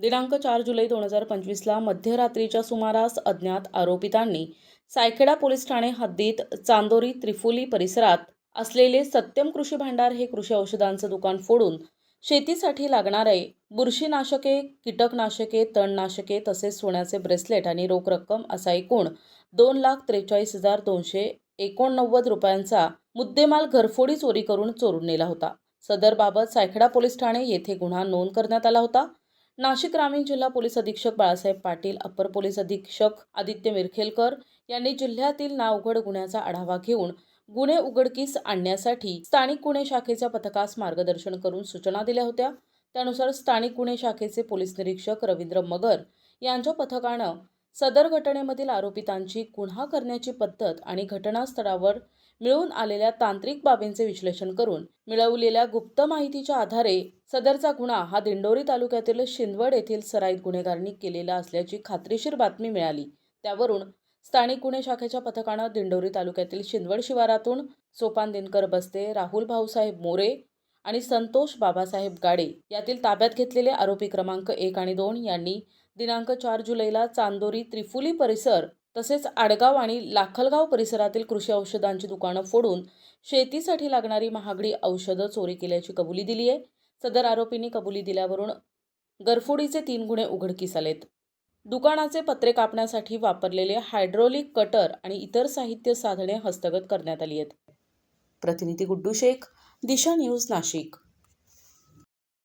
दिनांक चार जुलै दोन हजार पंचवीसला मध्यरात्रीच्या सुमारास अज्ञात आरोपितांनी सायखेडा पोलीस ठाणे हद्दीत चांदोरी त्रिफुली परिसरात असलेले सत्यम कृषी भांडार हे कृषी औषधांचं दुकान फोडून शेतीसाठी लागणारे बुरशीनाशके कीटकनाशके तणनाशके तसेच सोन्याचे ब्रेसलेट आणि रोख रक्कम असा एकूण दोन लाख त्रेचाळीस हजार दोनशे एकोणनव्वद रुपयांचा मुद्देमाल घरफोडी चोरी करून चोरून नेला होता. सदरबाबत सायखेडा पोलीस ठाणे येथे गुन्हा नोंद करण्यात आला होता. नाशिक ग्रामीण जिल्हा पोलीस अधीक्षक बाळासाहेब पाटील अप्पर पोलीस अधीक्षक आदित्य मिरखेलकर यांनी जिल्ह्यातील नावघड गुन्ह्याचा आढावा घेऊन गुन्हे उघडकीस आणण्यासाठी स्थानिक गुन्हे शाखेच्या पथकास मार्गदर्शन करून सूचना दिल्या होत्या. त्यानुसार स्थानिक गुन्हे शाखेचे पोलीस निरीक्षक रवींद्र मगर यांच्या पथकानं सदर घटनेमधील आरोपितांची गुन्हा करण्याची पद्धत आणि घटनास्थळावर मिळून आलेल्या तांत्रिक बाबींचे विश्लेषण करून मिळवलेल्या गुप्त माहितीच्या आधारे सदरचा गुन्हा हा दिंडोरी तालुक्यातील शिंदवड येथील सराईत गुन्हेगारांनी केलेला असल्याची खात्रीशीर बातमी मिळाली. त्यावरून स्थानिक गुन्हे शाखेच्या पथकानं दिंडोरी तालुक्यातील शिंदवड शिवारातून सोपान दिनकर बस्ते राहुल भाऊसाहेब मोरे आणि संतोष बाबासाहेब गाडे यातील ताब्यात घेतलेले आरोपी क्रमांक एक आणि दोन यांनी दिनांक चार जुलैला चांदोरी त्रिफुली परिसर तसेच आडगाव आणि लाखलगाव परिसरातील कृषी औषधांची दुकानं फोडून शेतीसाठी लागणारी महागडी औषधं चोरी केल्याची कबुली दिली आहे सदर आरोपींनी कबुली दिल्यावरून गरफोडीचे तीन गुन्हे उघडकीस आलेत. दुकानाचे पत्रे कापण्यासाठी वापरलेले हायड्रोलिक कटर आणि इतर साहित्य साधने हस्तगत करण्यात आली आहेत. प्रतिनिधी गुड्डू शेख दिशा न्यूज नाशिक.